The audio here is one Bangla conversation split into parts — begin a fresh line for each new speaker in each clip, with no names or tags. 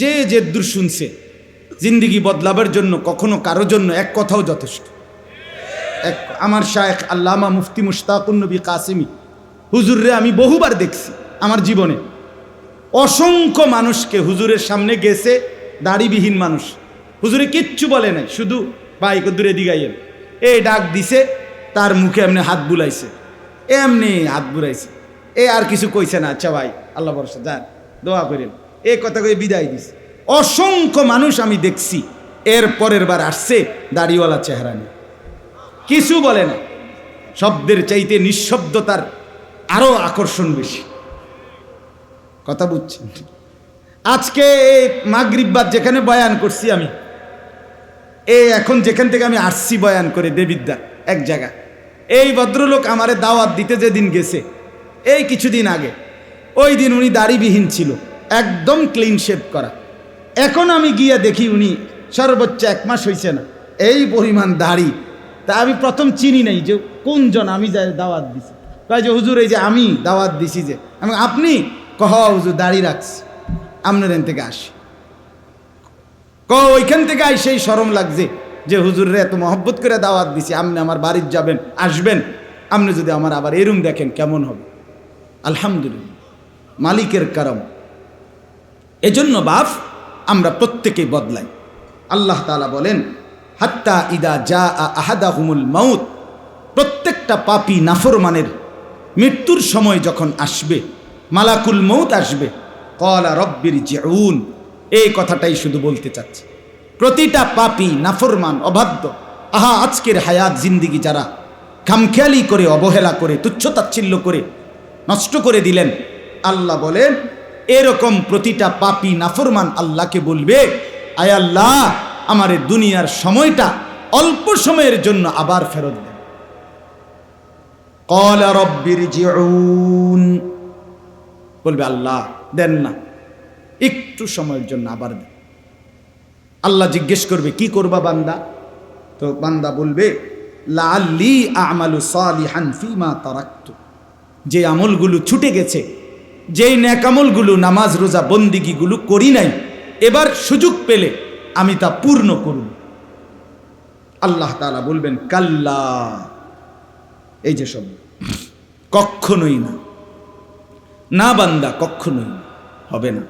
যে যে দূর শুনছে, জিন্দিগি বদলাবার জন্য কখনো কারও জন্য এক কথাও যথেষ্ট। এক, আমার শায়েখ আল্লামা মুফতি মুশতাকুন নবী কাসিমি, হুজুররে আমি বহুবার দেখছি আমার জীবনে। অসংখ্য মানুষকে হুজুরের সামনে গেছে, দাড়িবিহীন মানুষ। হুজুরে কিচ্ছু বলে নাই, শুধু বাইক দূরে দিগাইয়েন এ ডাক দিছে, তার মুখে এমনি হাত বুলাইছে। এমনি হাত বুলাইছে। এ আর কিছু কইছে না আচ্ছা ভাই, আল্লাহ ভরসা, যান, দোয়া করেন এ কথা কয়ে বিদায় দিছে। অসংখ্য মানুষ আমি দেখছি, এর পরের বার আসছে দাড়িওয়ালা চেহারা নিয়ে। কিছু বলে না, শব্দের চাইতে নিঃশব্দতার আরও আকর্ষণ বেশি। কথা বুঝছেন? আজকে এই মাগরিববাদ যেখানে বয়ান করছি আমি, এ এখন যেখান থেকে আমি আসছি বয়ান করে দেবিদ্যা এক জায়গা। এই ভদ্রলোক আমারে দাওয়াত দিতে যেদিন গেছে, এই কিছুদিন আগে, ওই দিন উনি দাড়িবিহীন ছিল। একদম ক্লিন শেভ করা। এখন আমি গিয়ে দেখি উনি সর্বোচ্চ এক মাস হয়েছে না। এই পরিমাণ দাড়ি। তা আমি প্রথম চিনি নাই যে কোনজন আমি যাই দাওয়াত দিছি। কয় যে, হুজুর, এই যে আমি দাওয়াত দিছি যে। আমি আপনি? কহ, হুজুর, দাড়ি রাখছি। আপনার এন থেকে আসি। ক ওইখান থেকে আই সেই সরম লাগছে যে, হুজুরে এত মহব্বত করে দাওয়াত দিছি। আপনি আমার বাড়ির যাবেন, আসবেন। আপনি যদি আমার আবার এরম দেখেন, কেমন হবে? আলহামদুলিল্লাহ। মালিকের কারম। এজন্য বাপ, আমরা প্রত্যেকেই বদলাই। আল্লাহ তালা বলেন, হাত্তা ইদা যা আহাদা হুমুল মাউত। প্রত্যেকটা পাপি নাফরমানের। মৃত্যুর সময় যখন আসবে, মালাকুল মৌত আসবে কলা রব্বির জেউন। এই কথাটাই শুধু বলতে চাচ্ছি। প্রতিটা পাপি নাফরমান, অবাধ্য। আহা, আজকের হায়াত জিন্দিগি যারা খামখেয়ালি করে, অবহেলা করে, তুচ্ছতাচ্ছিল্য করে, নষ্ট করে দিলেন, আল্লাহ বলেন এরকম প্রতিটা পাপি নাফরমান আল্লাহকে বলবে, আয় আল্লাহ, আমার দুনিয়ার সময়টা অল্প সময়ের জন্য আবার ফেরত দেন বলবে, আল্লাহ, দেন না, একটু সময়ের জন্য আবার দেন আল্লাহ জিজ্ঞেস করবে, কি করবা বান্দা? তো বান্দা বলবে লাল্লি আমালু সালিহান ফিমা তারাক্তু। যে আমলগুলো ছুটে গেছে যেই ন্যাকামলগুলো, নামাজ, রোজা, বন্দিগিগুলো করি নাই, এবার সুযোগ পেলে আমি তা পূর্ণ করব আল্লাহ তাআলা বলবেন, কাল্লা। এই যে সব কখনোই না। না বান্দা কখনোই হবে না।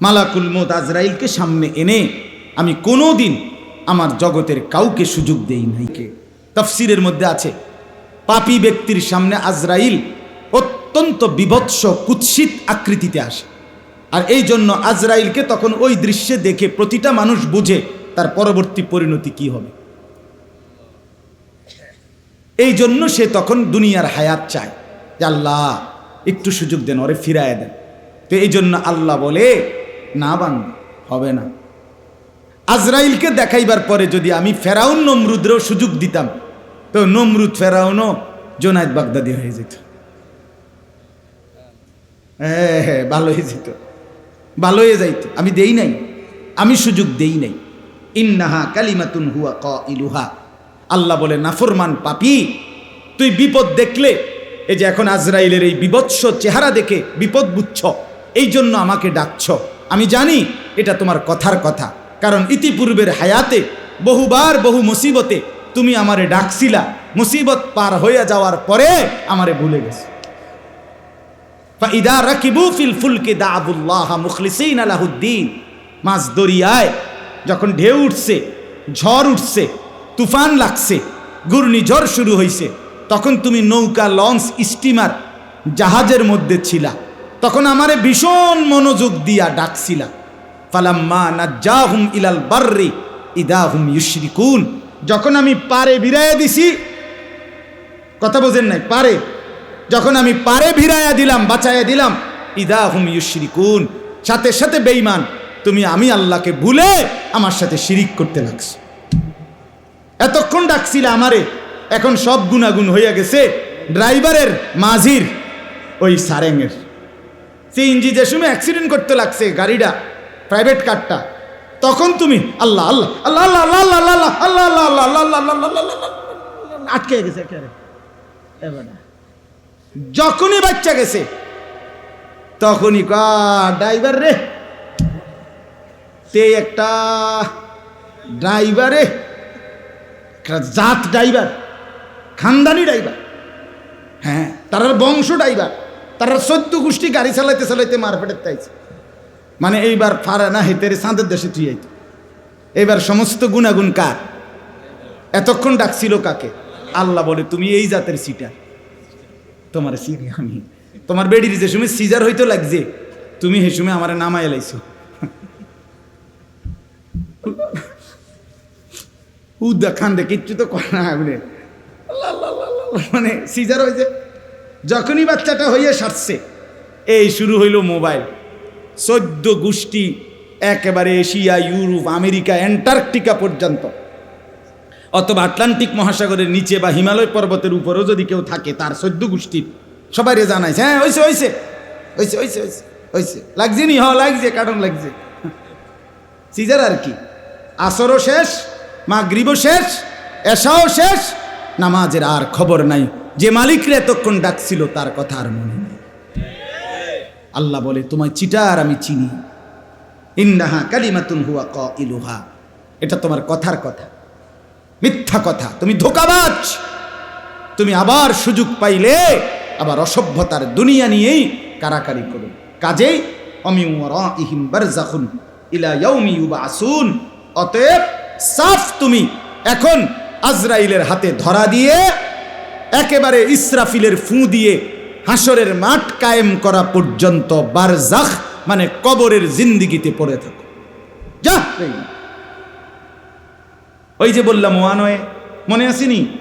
মালাকুল মত আজরাইলকে সামনে এনে আমি কোনো দিন আমার জগতের কাউকে সুযোগ দেই নাই। কে তফসিরের মধ্যে আছে, পাপী ব্যক্তির সামনে আজরাইল অত্যন্ত বিভৎস কুৎসিত আকৃতিতে আসে। আর এই জন্য আজরাইলকে তখন ওই দৃশ্যে দেখে প্রতিটা মানুষ বুঝে তার পরবর্তী পরিণতি কি হবে। এই জন্য সে তখন দুনিয়ার হায়াত চায় যে আল্লাহ, একটু সুযোগ দেন, ওরে ফিরায় দেন। তো এই জন্য আল্লাহ বলে, না বান হবে না। আজরাইলকে দেখাইবার পরে যদি আমি ফেরাউন, নমরুদ্রেও সুযোগ দিতাম, তো নমরুদ, ফেরাউনও জোনায়দ বাগদাদি হয়ে যেত। হ্যাঁ হ্যাঁ ভালো হয়ে যেত। ভালো হয়ে যাইত। আমি দেই নাই। আমি সুযোগ দেই নাই। ইন্নাহা কালিমাতুন হুয়া ক ইলুহা আল্লাহ বলে, নাফরমান পাপি, তুই বিপদ দেখলে, এই যে এখন আজরাইলের এই বিবৎস চেহারা দেখে বিপদ বুঝছ, এই জন্য আমাকে ডাকছ। আমি জানি এটা তোমার কথার কথা, কারণ ইতিপূর্বের হায়াতে বহুবার বহু মুসিবতে তুমি আমারে ডাকছিলা। মুসিবত পার হয়ে যাওয়ার পরে আমারে ভুলে গেছো। ইদা রাকিবু ফিল ফুলকে দাবুল্লাহ মুখলিসিন আলাহুদ্দিন মাছ দরিয়ায় যখন ঢেউ উঠছে, ঝড় উঠছে, তুফান লাগছে, ঘূর্ণিঝড় শুরু হয়েছে তখন তুমি নৌকা, লঞ্চ, স্টিমার জাহাজের মধ্যে ছিলা। তখন আমারে ভীষণ মনোযোগ দিয়া ডাকছিলা। ফালাম্মা নাজ্জা হুম ইলাল বার্রি ইদা হুম ইউশ্রিকুন। যখন আমি পারে বিরায় দিছি, কথা বোঝেন নাই, পারে। যখন আমি পারে ভিড়াইয়া দিলাম বাঁচাইয়া দিলাম ইদা হুম ইউশরিকুন সাথে সাথে বেঈমান তুমি আমি আল্লাহকে ভুলে আমার সাথে শিরিক করতে লাগছো এতক্ষণ ডাকছিলে আমারে এখন সব গুণাগুণ হইয়া গেছে ড্রাইভারের মাঝির ওই সারেঙের সিএনজি যে সময় অ্যাক্সিডেন্ট করতে লাগছে গাড়িটা প্রাইভেট কারটা তখন তুমি আল্লাহ আল্লাহ আল্লাহ আল্লাহ আল্লাহ আল্লাহ আল্লাহ আল্লাহ আল্লাহ আল্লাহ আল্লাহ আল্লাহ আল্লাহ আল্লাহ আল্লাহ এবার যখনই বাচ্চা গেছে, তখনই কা ড্রাইভার রে, তে একটা ড্রাইভারে জাত ড্রাইভার, খানদানি ড্রাইভার হ্যাঁ তারার বংশ ড্রাইভার তারার সদ্য গোষ্ঠী গাড়ি চালাইতে চালাইতে মারপেটের তাইছে মানে এইবার ফারা না হেতের চাঁদের দেশে তুই আইত। এইবার সমস্ত গুণাগুণ কার? এতক্ষণ ডাকছিল কাকে? আল্লাহ বলে, তুমি এই জাতের সিটার তোমার সিরি আমি। তোমার বেডির যে সময় সিজার হইতো লাগছে, তুমি হে সময় আমার নামাই এলাইছো উদ্দা খান্দে কিচ্ছু তো করে না মানে সিজার হয়েছে যখনই বাচ্চাটা হইয়া সারছে, এই শুরু হইল মোবাইল। চোদ্দ গোষ্ঠী, একেবারে এশিয়া, ইউরোপ, আমেরিকা, অ্যান্টার্কটিকা পর্যন্ত। অথবা আটলান্টিক মহাসাগরের নিচে বা হিমালয় পর্বতের উপরেও যদি কেউ থাকে, তার চোদ্দ গোষ্ঠীর, সবাই জানাইছে হ্যাঁ হয়েছে হয়েছে হয়েছে হয়েছে হয়েছে হয়েছে লাগছে নি? হ লাগছে, কারণ লাগছে। সিজার আর কি? আসরও শেষ মা গ্রীব শেষ এসাও শেষ, নামাজের আর খবর নাই। যে মালিকরে এতক্ষণ ডাকছিল, তার কথা আর মনে নেই। আল্লাহ বলে, তোমায় চিটার আমি চিনি। ইন্নাহা কালিমাতুন হুয়া ক ইলুহা এটা তোমার কথার কথা। মিথ্যা কথা। তুমি ধোকাবাজ। তুমি আবার সুযোগ পাইলে আবার অসভ্যতার দুনিয়া নিয়েই কারাকারি করুন কাজেই অমিউম বারজাখুন ইলা ইয়াউমি ইউবাসুন। অতএব সাফ তুমি এখন আজরাইলের হাতে ধরা দিয়ে একেবারে ইসরাফিলের ফু দিয়ে হাসরের মাঠ কায়েম করা পর্যন্ত বারজাখ মানে কবরের জিন্দিগিতে পড়ে থাকো। যা। ওই যে বললাম ওয়ানয়ে মনে আসেনি?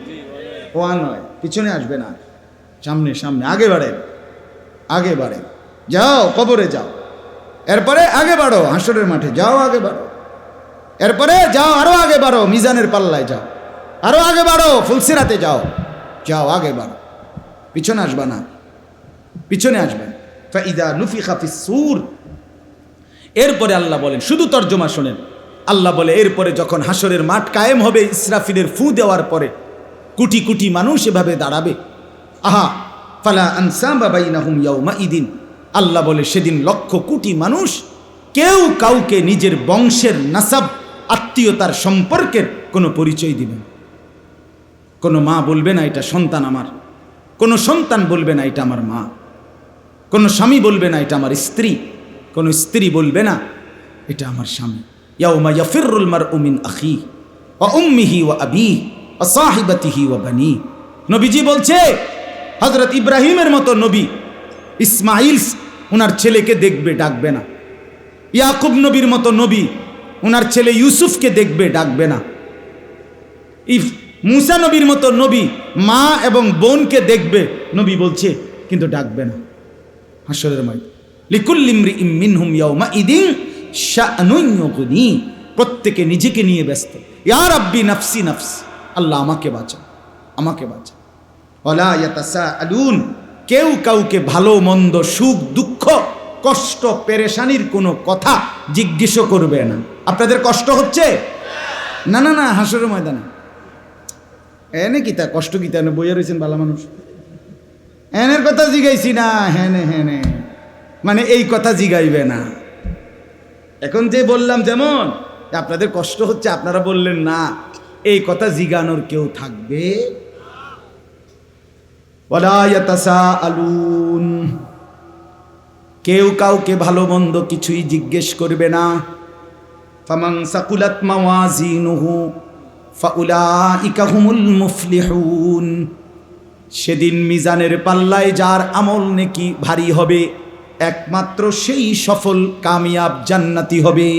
ওয়ানয় পিছনে আসবে না। সামনে সামনে আগে বাড়ে। আগে বাড়ে। যাও কবরে যাও। এরপরে আগে বাড়ো হাসরের মাঠে। যাও আগে বাড়ো। এরপরে যাও আরও আগে বাড়ো মিজানের পাল্লায় যাও। আরও আগে বাড়ো ফুলসিরাতে যাও। যাও আগে বাড়ো। পিছনে আসবা না। পিছনে আসবেন ফাইদা নুফি খাফি সুর। এরপরে আল্লাহ বলেন শুধু তর্জমা শোনেন। আল্লাহ বলে, এরপরে যখন হাসরের মাঠ কায়েম হবে, ইসরাফিলের ফু দেওয়ার পরে কোটি কোটি মানুষ এভাবে দাঁড়াবে। আহা, ফালা আনসাম বাবাইনাহুম ইয়াউমা ইদিন। আল্লাহ বলে, সেদিন লক্ষ কোটি মানুষ, কেউ কাউকে নিজের বংশের নাসাব, আত্মীয়তার সম্পর্কের কোনো পরিচয় দিবেন কোনো মা বলবে না, এটা সন্তান আমার। কোনো সন্তান বলবে না, এটা আমার মা। কোনো স্বামী বলবে না, এটা আমার স্ত্রী। কোনো স্ত্রী বলবে না, এটা আমার স্বামী। ইয়াউমা ইয়াফিরুল মারউ মিন আখি ওয়া উম্মিহি ওয়া আবি ওয়া সাহিবাতিহি নবীজি বলছে, হযরত ইব্রাহিমের মতো নবী ইসমাইল ওনার ছেলেকে দেখবে, ডাকবে না। ইয়াকুব নবীর মতো নবী ওনার ছেলে ইউসুফকে দেখবে, ডাকবে না। ইফ মুসা নবীর মতো নবী মা এবং বোনকে দেখবে, নবী বলছে, কিন্তু ডাকবে না। হাসরের মাই লিকুল্লিমরি মিনহুম ইয়াউমা ইদিন প্রত্যেকে নিজেকে নিয়ে ব্যস্ত। ইয়ার আব্বি নাফসি নাফস, আল্লাহ আমাকে বাঁচা আমাকে বাঁচা ওয়ালা ইয়াতাসাআলুন, কেউ কাউকে ভালো, মন্দ, সুখ, দুঃখ, কষ্ট, পেরেশানির কোনো কথা জিজ্ঞেস করবে না। আপনাদের কষ্ট হচ্ছে? না না না, হাসরের ময়দানে। এনে কি তা কষ্ট কি তা বইয়া রয়েছেন ভালো মানুষ। এনের কথা জিগাইছি না হ্যানে হ্যানে মানে এই কথা জিগাইবে না। এখন যে বললাম যেমন, আপনাদের কষ্ট হচ্ছে, আপনারা বললেন না, এই কথা জিগানোর কেউ থাকবে? আলুন কেউ কাউকে ভালো মন্দ কিছুই জিজ্ঞেস করবে না। ফামাং সাকুলাত মুফলিহুন। সেদিন মিজানের পাল্লায় যার আমল নেকি ভারী হবে একমাত্র সেই সফল কামিয়াব জান্নাতি হবে।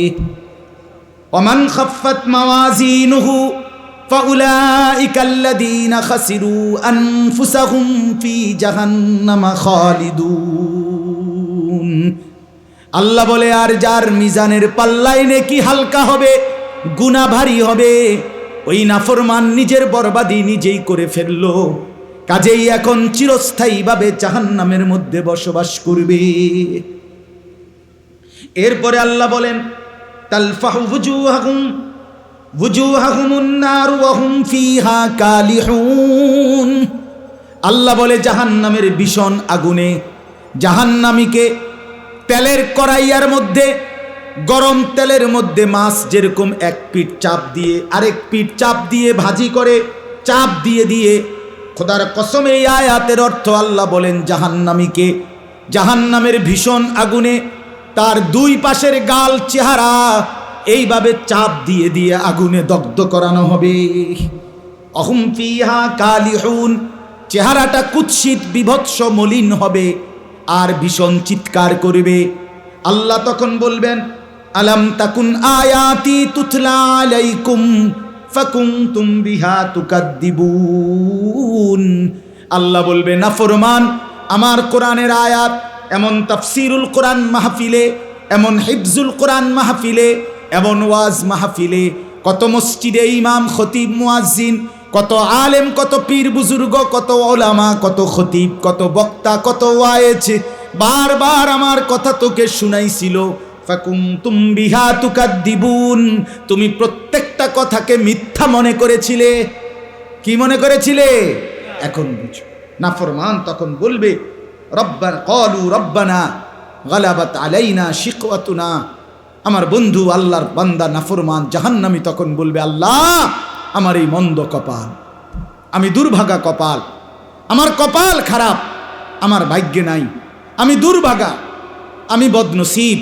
ওমান খাফাত মাওয়াজিনুহু আল্লাযীনা খাসিরু আনফুসাহুম ফি জাহান্নামা খালিদুন। আল্লাহ বলে, আর যার মিজানের পাল্লায় নেকি হালকা হবে গুনাহ ভারী হবে, ওই নাফরমান নিজের বরবাদি নিজেই করে ফেলল। কাজেই এখন চিরস্থায়ীভাবে জাহান্নামের মধ্যে বসবাস করবে। এরপরে আল্লাহ বলেন আল্লাহ বলে, জাহান্নামের ভীষণ আগুনে, জাহান্নামীকে তেলের কড়াইয়ার মধ্যে, গরম তেলের মধ্যে মাছ যেরকম এক পিঠ চাপ দিয়ে, আরেক পিঠ চাপ দিয়ে ভাজি করে, চাপ দিয়ে দিয়ে খোদার কসম এই আয়াতের অর্থ আল্লাহ বলেন, জাহান্নামীকে, জাহান্নামের ভীষণ আগুনে তার দুই পাশের গাল চেহারা এইভাবে চাপ দিয়ে দিয়ে আগুনে দগ্ধ করানো হবে। অহম ফিহা কালিহুন, চেহারাটা কুৎসিত, বিভৎস, মলিন হবে আর ভীষণ চিৎকার করবে। আল্লাহ তখন বলবেন, আলাম তাকুন আয়াতি তুতলা আলাইকুম ফাকুনতুম বিহা তুকাদ্দিবুন। আল্লাহ বলবে নাফরমান আমার কোরআনের আয়াত, এমন তাফসিরুল কোরআন মাহফিলে, এমন হিফজুল কোরআন মাহফিলে, এমন ওয়াজ মাহফিলে, কত মসজিদে ইমাম, খতিব, মুয়াজ্জিন, কত আলেম, কত পীর বুজুর্গ, কত ওলামা, কত খতিব, কত বক্তা, কত ওয়ায়েছে বারবার আমার কথা তোকে শুনাইছিল। ফাকুনতুম বিহা তুকাদ্দিবুন। তুমি প্রত্যেকটা কথাকে মিথ্যা মনে করেছিলে? কি মনে করেছিলে? এখন বুঝো। নাফরমান তখন বলবে, রব্বান কলু রব্বানা গালাবাত আলাইনা শিকওয়াতুনা। আমার বন্ধু আল্লাহর বান্দা নাফরমান জাহান্নামি তখন বলবে, আল্লাহ, আমার এই মন্দ কপাল, আমি দুর্ভাগা কপাল, আমার কপাল খারাপ, আমার ভাগ্যে নাই, আমি দুর্ভাগা, আমি বদনসিব।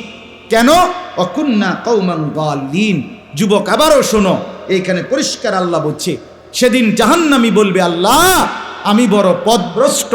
কেন? অকুন্না কৌমান যুবক, আবারও শোনো, এইখানে পরিষ্কার আল্লাহ বলছে, সেদিন জাহান্নামি বলবে, আল্লাহ, আমি বড় পদভ্রষ্ট,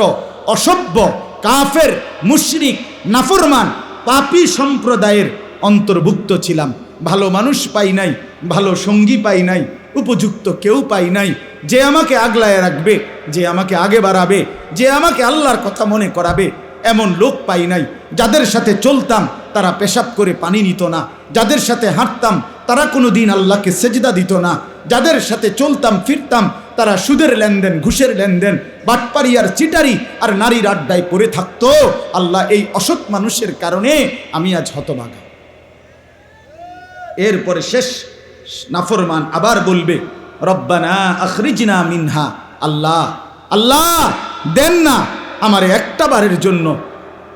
অসভ্য, কাফের, মুশরিক, নাফরমান, পাপি সম্প্রদায়ের অন্তর্ভুক্ত ছিলাম। ভালো মানুষ পাই নাই, ভালো সঙ্গী পাই নাই, উপযুক্ত কেউ পাই নাই। যে আমাকে আগলায় রাখবে, যে আমাকে আগে বাড়াবে, যে আমাকে আল্লাহর কথা মনে করাবে, এমন লোক পাই নাই। যাদের সাথে চলতাম, তারা পেশাব করে পানি নিত না। যাদের সাথে হাঁটতাম, তারা কোনো দিন আল্লাহকে সেজদা দিত না। যাদের সাথে চলতাম, ফিরতাম, তারা সুদের লেনদেন, ঘুষের লেনদেন বাটপারি আর চিটারি আর নারীর আড্ডায় পড়ে থাকতো। আল্লাহ এই অসৎ মানুষের কারণে আমি আজ হতবাগা এরপরে শেষ নাফরমান আবার বলবে, রব্বানা আখরিজনা মিনহা। আল্লাহ আল্লাহ, দেন না আমার একটা বারের জন্য।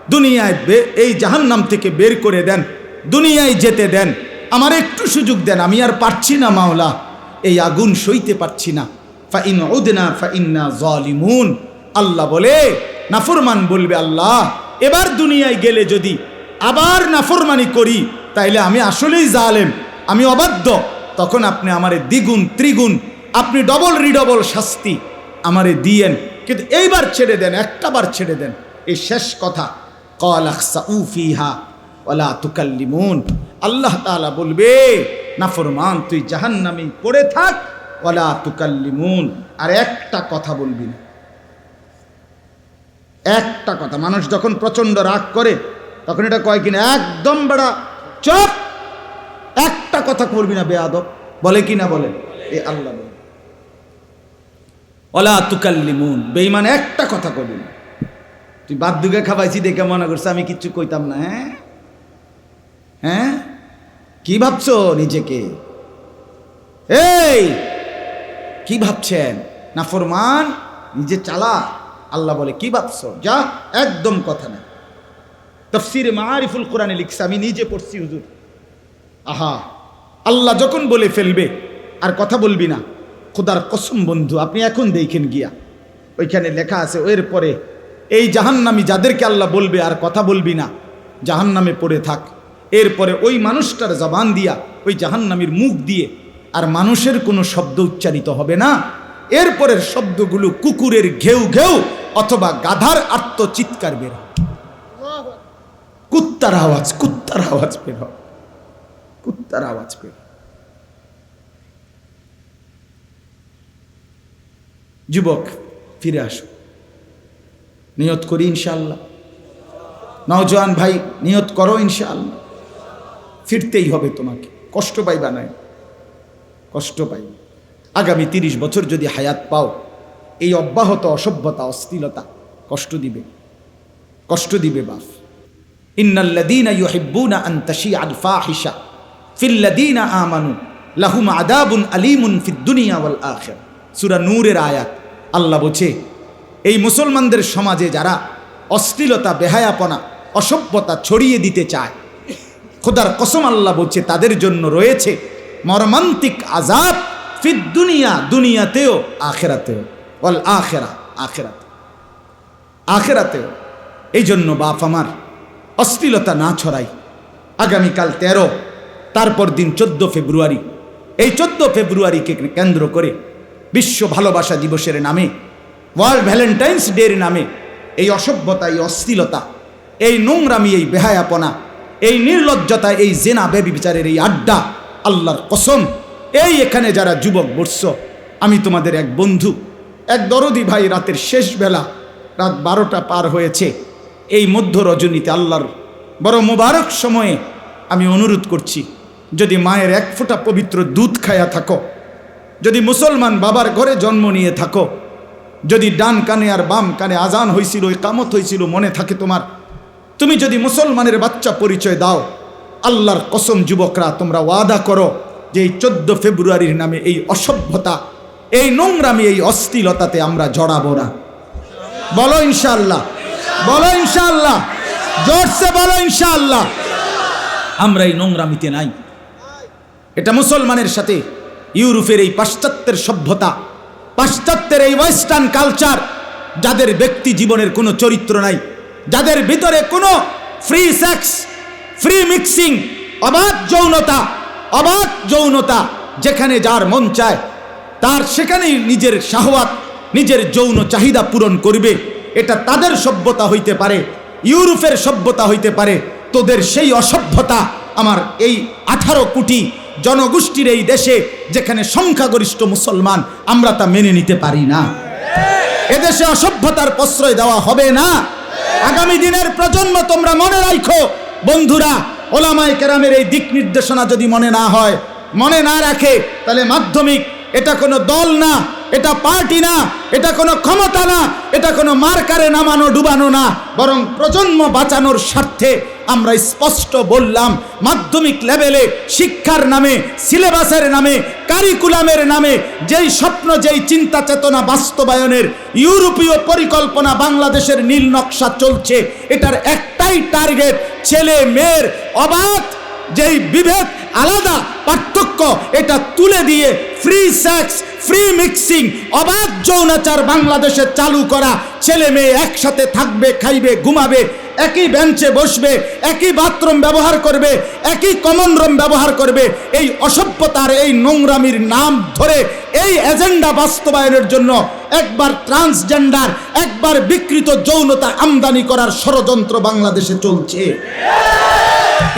দুনিয়ায় এই জাহান্নাম থেকে বের করে দেন, দুনিয়ায় যেতে দেন। আমার একটু সুযোগ দেন, আমি আর পারছি না মাওলা, এই আগুন সইতে পারছি না। ফাইন উদনা, ফাইন্না জলিমুন। আল্লাহ বলে, নাফরমান বলবে আল্লাহ, এবার দুনিয়ায় গেলে যদি আবার নাফরমানি করি, তাইলে আমি আসলেই জালেম, আমি অবাধ্য। তখন আপনি আমারে দ্বিগুণ ত্রিগুণ, আপনি ডবল রিডবল শাস্তি আমারে দিয়েন। কিন্তু এইবার ছেড়ে দেন একটা বার ছেড়ে দেন। এই শেষ কথা। ওলা আল্লাহ বলবে নাফরমান তুই জাহান্নামে পড়ে থাক ওলা তুকাল্লিমুন। আর একটা কথা বলবি না। একটা কথা, মানুষ যখন প্রচণ্ড রাগ করে, তখন এটা কয় কিনা, একদম বেড়া, চপ! একটা কথা করবি না, বেয়াদব। বলে কি না বলে? এ আল্লাহ বলে। অলা তুকাল্লিমুন বেইমান একটা কথা করবি না। তুই বাদ দুগে খাবাইছি দেখে মনে করছে আমি কিচ্ছু কইতাম না হ্যাঁ? হ্যাঁ? কি ভাবছ নিজেকে? এই! কি ভাবছেন? না ফরমান? নিজে চালা। আল্লাহ বলে, কি ভাবছ? যা, একদম কথা না। তফসিরে মারিফুল কোরআনে লিখছে, আমি নিজে পড়ছি, হুজুর। আহা! আল্লাহ যখন বলে ফেলবে, আর কথা বলবি না। খোদার কসম বন্ধু, আপনি এখন দেখেন গিয়া। ওইখানে লেখা আছে এর পরে এই জাহান্নামি যাদেরকে আল্লাহ বলবে আর কথা বলবি না, জাহান্নামে পড়ে থাক। এরপরে ওই মানুষটার জবান দিয়া, ওই জাহান্নামীর মুখ দিয়ে আর মানুষের কোনো শব্দ উচ্চারিত হবে না। এরপরের শব্দগুলো কুকুরের ঘেউ ঘেউ অথবা গাধার আত্মচিৎকার বের হবে। কুত্তার আওয়াজ কুত্তার আওয়াজ বের হবে। কুত্তার আওয়াজ বের। যুবক, ফিরে আসো। নিয়ত করি ইনশাল্লাহ নওজোয়ান ভাই, নিয়ত করো ইনশাআল্লাহ। ফিরতেই হবে তোমাকে। কষ্ট পাইবা নাই কষ্ট পাই আগামী তিরিশ বছর যদি হায়াত পাও, এই অব্যাহত অসভ্যতা, অস্থিলতা কষ্ট দিবে। কষ্ট দিবে বাপ। ইন্নাল্লাযীনা ইউহিব্বুনা আন তাশিআল ফাহিশা। ফিল্লাযীনা আমানু, লাহুম আযাবুন আলীমুন ফিদ দুনিয়া ওয়াল আখিরা সূরা নূরের আয়াত। আল্লাহ বলছে এই মুসলমানদের সমাজে যারা অশ্লীলতা, বেহায়াপনা, অসভ্যতা ছড়িয়ে দিতে চায়, খোদার কসম আল্লাহ বলছে, তাদের জন্য রয়েছে মর্মান্তিক আজাব ফিদ দুনিয়া, দুনিয়াতেও, আখেরাতেও। বল আখেরা, আখেরাতে। আখেরাতেও। এই জন্য বাপ আমার, অশ্লীলতা না ছড়াই। আগামীকাল তেরো, তারপর দিন চোদ্দ ফেব্রুয়ারি। এই চোদ্দ ফেব্রুয়ারিকে কেন্দ্র করে বিশ্ব ভালোবাসা দিবসের নামে ওয়ার্ল্ড ভ্যালেন্টাইন্স ডের নামে এই অসভ্যতা, এই অশ্লীলতা, এই নোংরামি, এই বেহায়াপনা, এই নির্লজ্জতা, এই জেনা বেবি বিচারের এই আড্ডা, আল্লাহর কসম, এই এখানে যারা যুবক বর্ষ আমি তোমাদের এক বন্ধু, এক দরদি ভাই রাতের শেষ বেলা রাত বারোটা পার হয়েছে। এই মধ্য রজনীতে আল্লাহর বড় মোবারক সময়ে আমি অনুরোধ করছি, যদি মায়ের এক ফোঁটা পবিত্র দুধ খায়া থাকো, যদি মুসলমান বাবার ঘরে জন্ম নিয়ে থাকো যদি ডান কানে আর বাম কানে আজান হয়েছিল কামত হয়েছিল মনে থাকে তোমার, তুমি যদি মুসলমানের বাচ্চা পরিচয় দাও, আল্লাহর কসম যুবকরা, তোমরা ওয়াদা করো যে এই চোদ্দ ফেব্রুয়ারির নামে এই অসভ্যতা, এই নোংরামি, এই অশ্লীলতাতে আমরা জড়াবো না। বলো ইনশাআল্লাহ বলো ইনশাআল্লাহ, জোরসে বলো ইনশাআল্লাহ। আমরা এই নোংরামিতে নাই। এটা মুসলমানের সাথে ইউরোপের এই পাশ্চাত্যের সভ্যতা পাশ্চাত্যের এই ওয়েস্টার্ন কালচার, যাদের ব্যক্তি জীবনের কোনো চরিত্র নাই, যাদের ভিতরে কোনো ফ্রি সেক্স ফ্রি মিক্সিং অবাধ যৌনতা অবাধ যৌনতা যেখানে যার মন চায়, তার সেখানেই নিজের শাহওয়াত, নিজের যৌন চাহিদা পূরণ করবে। এটা তাদের সভ্যতা হইতে পারে, ইউরোপের সভ্যতা হইতে পারে। তোদের সেই অসভ্যতা আমার এই আঠারো কোটি জনগোষ্ঠীর এই দেশে যেখানে সংখ্যাগরিষ্ঠ মুসলমান, আমরা তা মেনে নিতে পারি না। এদেশে অসভ্যতার প্রশ্রয় দেওয়া হবে না। আগামী দিনের প্রজন্ম তোমরা মনে রাখো বন্ধুরা, ওলামায় কেরামের এই দিক নির্দেশনা যদি মনে না হয়, মনে না রাখে, তাহলে মাধ্যমিক এটা কোনো দল না। এটা পার্টি না, এটা কোনো ক্ষমতা না, এটা কোনো মার্কারে নামানো ডুবানো না, বরং প্রজন্ম বাঁচানোর স্বার্থে আমরা স্পষ্ট বললাম, মাধ্যমিক লেভেলে শিক্ষার নামে, সিলেবাসের নামে, কারিকুলামের নামে, যেই স্বপ্ন, যেই চিন্তা চেতনা বাস্তবায়নের ইউরোপীয় পরিকল্পনা বাংলাদেশের নীল নকশা চলছে, এটার একটাই টার্গেট, ছেলে, মেয়ের অবাধ, যেই বিভেদ, আলাদা পার্থক্য, এটা তুলে দিয়ে ফ্রি সেক্স ফ্রি মিক্সিং অবাধ যৌনাচার বাংলাদেশে চালু করা। ছেলে মেয়ে একসাথে থাকবে, খাইবে, ঘুমাবে, একই বেঞ্চে বসবে, একই বাথরুম ব্যবহার করবে, একই কমন রুম ব্যবহার করবে। এই অসভ্যতার এই নোংরামির নাম ধরে এই এজেন্ডা বাস্তবায়নের জন্য একবার ট্রান্সজেন্ডার একবার বিকৃত যৌনতা আমদানি করার ষড়যন্ত্র বাংলাদেশে চলছে।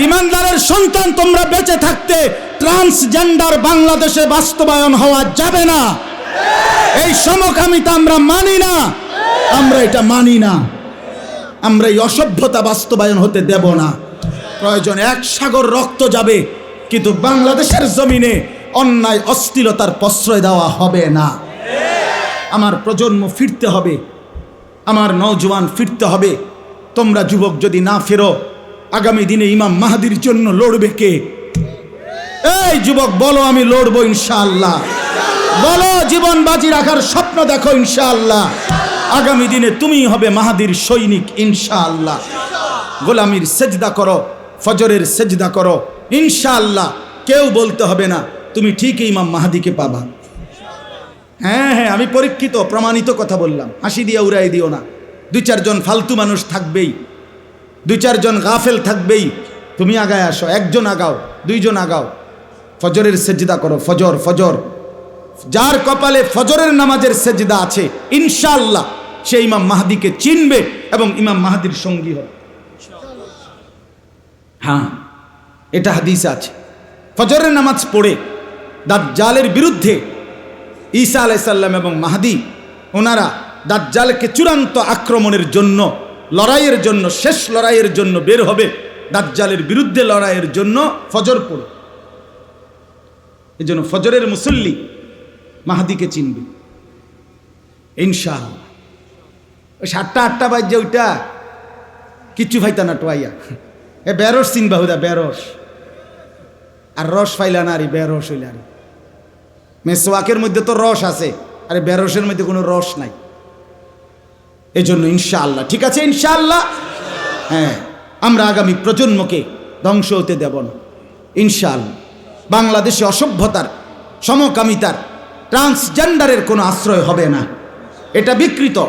ইমানদারের সন্তান তোমরা বেঁচে থাকতে ট্রান্সজেন্ডার বাংলাদেশে বাস্তবায়ন হওয়া যাবে না। এই সমকামিতা আমরা মানি না। আমরা এটা মানি না। আমরা এই অসভ্যতা বাস্তবায়ন হতে দেব না। প্রয়োজন এক সাগর রক্ত যাবে, কিন্তু বাংলাদেশের জমিনে অন্যায়, অস্থিরতার প্রশ্রয় দেওয়া হবে না। আমার প্রজন্ম ফিরতে হবে, আমার নওজোয়ান ফিরতে হবে। তোমরা যুবক যদি না ফেরো, আগামী দিনে ইমাম মাহাদির জন্য লড়বে কে? এই যুবক, বলো আমি লড়বো ইনশাআল্লাহ। বলো, জীবন বাজি রাখার স্বপ্ন দেখো ইনশাআল্লাহ। আগামী দিনে তুমি হবে মাহাদির সৈনিক ইনশাআল্লাহ। গোলামির সেজদা করো, ফজরের সেজদা করো, ইনশাআল্লাহ। কেউ বলতে হবে না, তুমি ঠিকই ইমাম মাহাদিকে পাবা। হ্যাঁ হ্যাঁ আমি পরীক্ষিত, প্রমাণিত কথা বললাম। হাসি দিয়ে উড়াই দিও না। দুই চারজন ফালতু মানুষ থাকবেই। দুই চারজন গাফেল থাকবেই। তুমি আগায় আসো, একজন আগাও, দুইজন আগাও। ফজরের সেজদা করো, ফজর ফজর। যার কপালে ফজরের নামাজের সেজদা আছে, ইনশাআল্লাহ সে ইমাম মাহাদিকে চিনবে এবং ইমাম মাহাদির সঙ্গী হবে। হ্যাঁ এটা হাদিস আছে। ফজরের নামাজ পড়ে দাজ্জালের বিরুদ্ধে ঈসা আলাইসাল্লাম এবং মাহাদি, ওনারা দাজ্জালকে চূড়ান্ত আক্রমণের জন্য, লড়াইয়ের জন্য, শেষ লড়াইয়ের জন্য বের হবে। দাজ্জালের বিরুদ্ধে লড়াইয়ের জন্য ফজর পড়ে। এই জন্য ফজরের মুসল্লি মাহাদিকে চিনবে। ইনশাআল্লাহ। ওই সাতটা, আটটা বাজছে ওইটা, কিচ্ছু ফাইতা না টোয়াইয়া। এ বেরস চিনবা হুদা বেরস আর রস ফাইলা না আরে বেরস হইলা আরে মেসোয়াকের মধ্যে তো রস আছে, আরে বেরসের মধ্যে কোনো রস নাই। এই জন্য ইনশাআল্লাহ, ঠিক আছে ইনশাআল্লাহ? হ্যাঁ আমরা আগামী প্রজন্মকে ধ্বংস হতে দেব না। ইনশাল বাংলাদেশে অসভ্যতার, সমকামিতার, ট্রান্সজেন্ডারের কোনো আশ্রয় হবে না। এটা বিকৃত।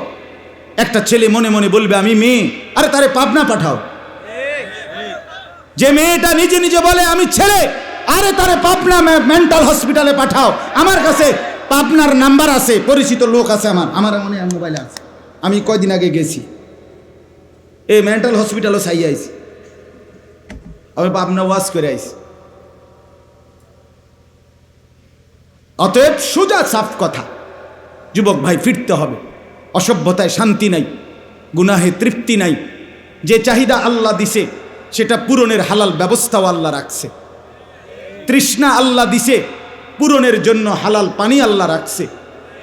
একটা ছেলে মনে মনে বলবে, আমি মেয়ে। আরে তারে পাবনা পাঠাও। যে মেয়েটা নিজে নিজে বলে, আমি ছেলে। আরে তারে পাবনা মেন্টাল হসপিটালে পাঠাও। আমার কাছে পাবনার নাম্বার আছে, পরিচিত লোক আছে আমার। আমার মনে মোবাইলে আছে। আমি কয়দিন আগে গেছি। এই মেন্টাল হসপিটালও চাই আইছি। আমি পাবনা ওয়াশ করে আইছি। অতএব সোজা সাফ কথা। যুবক ভাই, ফিরতে হবে। অসভ্যতায় শান্তি নাই, গুনাহে তৃপ্তি নাই। যে চাহিদা আল্লাহ দিছে, সেটা পূরণের হালাল ব্যবস্থাও আল্লাহ রাখছে। তৃষ্ণা আল্লাহ দিছে, পূরণের জন্য হালাল পানি আল্লাহ রাখছে।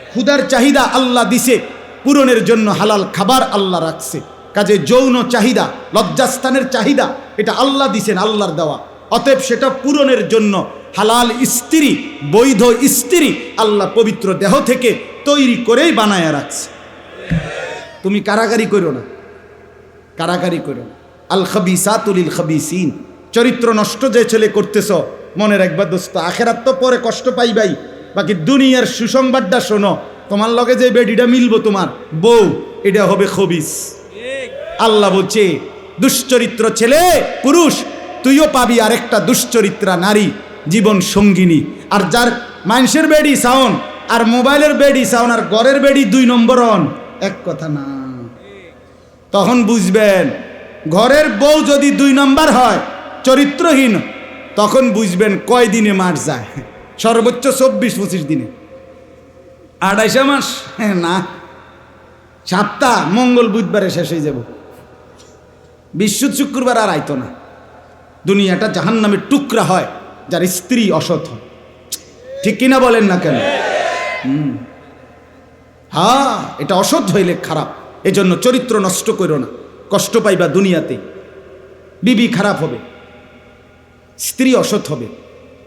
ক্ষুদার চাহিদা আল্লাহ দিছে, পূরণের জন্য হালাল খাবার আল্লাহ রাখছে। কাজে যৌন চাহিদা, লজ্জাস্থানের চাহিদা, এটা আল্লাহ দিছেন আল্লাহর দেওয়া। অতএব সেটা পূরণের জন্য হালাল স্ত্রী, বৈধ স্ত্রী আল্লাহ পবিত্র দেহ থেকে তৈরি করেই বানায় রাখছে। তুমি কারাগারি করো না। কারাগারি করো না। আল খবিসাতুলিল খবিসিন। চরিত্র নষ্ট যে ছেলে করতেছ, মনে রাখবা দোস্ত, আখেরাত তো পরে কষ্ট পাইবাই। বাকি দুনিয়ার সুসংবাদটা শোনো, তোমার লগে যে বেডিটা মিলবো তোমার, বউ, এটা হবে খবিস। আল্লাহ বলছে, দুশ্চরিত্র ছেলে, পুরুষ, তুইও পাবি আরেকটা দুশ্চরিত্রা নারী। জীবন সঙ্গিনী। আর যার মানুষের বেডি সাউন, আর মোবাইলের বেডি সাউন, আর ঘরের বেডি দুই নম্বর অন, এক কথা না। তখন বুঝবেন, ঘরের বউ যদি দুই নম্বর হয়, চরিত্রহীন, তখন বুঝবেন কয় দিনে মাস যায়। সর্বোচ্চ চব্বিশ পঁচিশ দিনে। আড়াইশো মাস? না। সপ্তাহ মঙ্গল বুধবারে শেষ হয়ে যাব। বিশ্ব শুক্রবার আর আইতো না। দুনিয়াটা জাহান নামের টুকরা হয়। যার স্ত্রী অসৎ ঠিক কিনা বলেন না কেন। হ্যাঁ এটা অসৎ হইলে খারাপ। এজন্য চরিত্র নষ্ট করো না। কষ্ট পাইবা দুনিয়াতে। বিবি খারাপ হবে। স্ত্রী অসৎ হবে।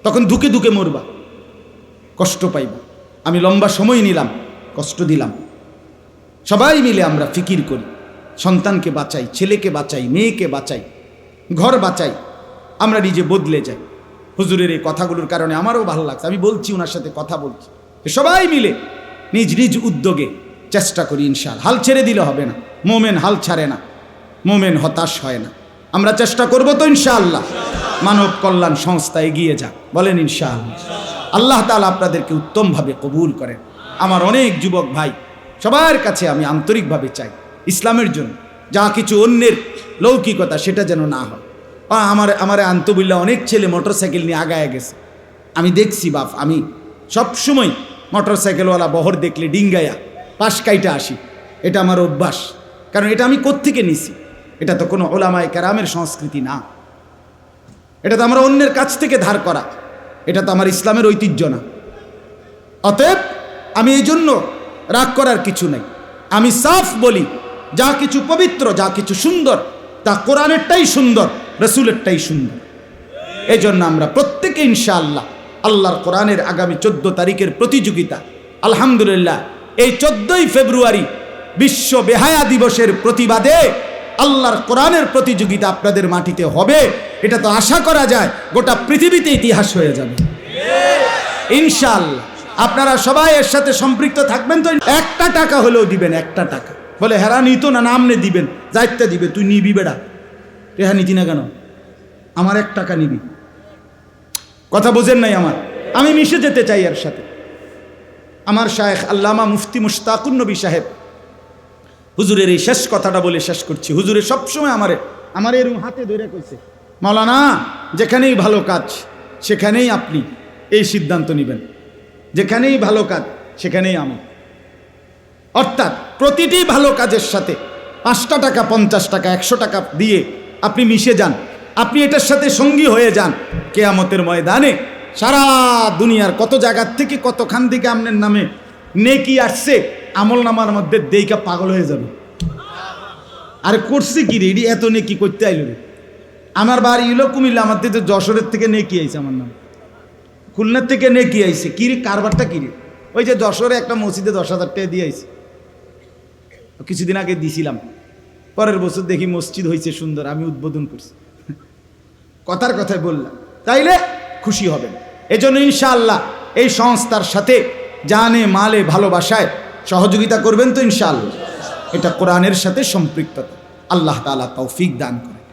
তখন ধুকে ধুকে মরবা। কষ্ট পাইবা। আমি লম্বা সময় নিলাম, কষ্ট দিলাম। সবাই মিলে আমরা ফিকির করি। সন্তানকে বাঁচাই, ছেলেকে বাঁচাই, মেয়েকে বাঁচাই, ঘর বাঁচাই। আমরা নিজে বদলে যাই। হুজুরের এই কথাগুলোর কারণে আমারও ভালো লাগছে। আমি বলছি ওনার সাথে কথা বলছি। সবাই মিলে নিজ নিজ উদ্যোগে চেষ্টা করি ইনশাল হাল ছেড়ে দিলে হবে না। মোমেন হাল ছাড়ে না। মোমেন হতাশ হয় না। আমরা চেষ্টা করব তো ইনশাআল্লাহ। মানব কল্যাণ সংস্থা এগিয়ে যাক। বলেন ইনশাআল্লাহ। আল্লাহ তাআলা আপনাদেরকে উত্তমভাবে কবুল করেন। আমার অনেক যুবক ভাই, সবার কাছে আমি আন্তরিকভাবে চাই। ইসলামের জন্য যা কিছু অন্যের লৌকিকতা সেটা যেন না হয়। আমার আমার আন্তবিল্লা অনেক ছেলে মোটরসাইকেল নিয়ে আগায় গেছে। আমি দেখছি বাপ, আমি সবসময় মোটরসাইকেলওয়ালা বহর দেখলে ডিঙ্গায়া, পাশ কাইটা আসি। এটা আমার অভ্যাস, কারণ এটা আমি কোত্থেকে নিছি? এটা তো কোনো ওলামায় ক্যারামের সংস্কৃতি না। এটা তো আমরা অন্যের কাছ থেকে ধার করা। এটা তো আমার ইসলামের ঐতিহ্য না। অতএব আমি এই জন্য রাগ করার কিছু নেই। আমি সাফ বলি, যা কিছু পবিত্র, যা কিছু সুন্দর, তা কোরআনেরটাই সুন্দর। রসুলেরটাই সুন্দর। এই জন্য আমরা প্রত্যেকে ইনশাআল্লাহ আল্লাহর কোরআনের আগামী চোদ্দ তারিখের প্রতিযোগিতা, আলহামদুলিল্লাহ, এই চোদ্দই ফেব্রুয়ারি বিশ্ব বেহায়া দিবসের প্রতিবাদে আল্লাহর কোরআনের প্রতিযোগিতা আপনাদের মাটিতে হবে। এটা তো আশা করা যায়, গোটা পৃথিবীতে ইতিহাস হয়ে যাবে। ইনশাআল্লাহ, আপনারা সবাই এর সাথে সম্পৃক্ত থাকবেন তো? একটা টাকা হলেও দিবেন, একটা টাকা। বলে হেরা তো না, নামনে দিবেন, যাইতে দিবে, তুই নিবি বেড়া। রেহা নিতি না কেন? আমার এক টাকা নিবি। কথা বোঝেন নাই আমার? আমি মিশে যেতে চাই এর সাথে। আমার শায়েখ আল্লামা মুফতি মুশতাকুন নবী সাহেব, হুজুরের এই শেষ কথাটা বলে শেষ করছি। হুজুরে সবসময় আমারে, আমার এরকম হাতে ধরে কইছে, মাওলানা, যেখানেই ভালো কাজ, সেখানেই আপনি এই সিদ্ধান্ত নেবেন। যেখানেই ভালো কাজ, সেখানেই আমি। অর্থাৎ প্রতিটি ভালো কাজের সাথে পাঁচটা টাকা, পঞ্চাশ টাকা, একশো টাকা দিয়ে আপনি মিশে যান। আপনি এটার সাথে সঙ্গী হয়ে যান। কেয়ামতের ময়দানে সারা দুনিয়ার কত জায়গার থেকে কতখান থেকে আপনার নামে নেকি আসছে, আমল নামার মধ্যে দেইকা পাগল হয়ে যাবে। আরে করছে কি রে? এত নেকি করতে আইল রে। আমার বাড়ি ইলো কুমিল্লা, আমার তো যশোরের থেকে নেকি আইছে আমার নাম। খুলনার থেকে নেকি আইছে। কি রে? কারবারটা কি রে? ওই যে যশোরে একটা মসজিদে দশ হাজার টাকা দিয়ে আইছে। কিছুদিন আগে দিছিলাম। পরের বছর দেখি মসজিদ হয়েছে সুন্দর, আমি উদ্বোধন করছি। কথার কথায় বললাম, তাইলে খুশি হবেন। এজন্য ইনশাআল্লাহ এই সংস্থার সাথে জানে, মালে, ভালোবাসায় সহযোগিতা করবেন তো ইনশাআল্লাহ। এটা কোরআনের সাথে সম্পৃক্ততা। আল্লাহ তালা তৌফিক দান করে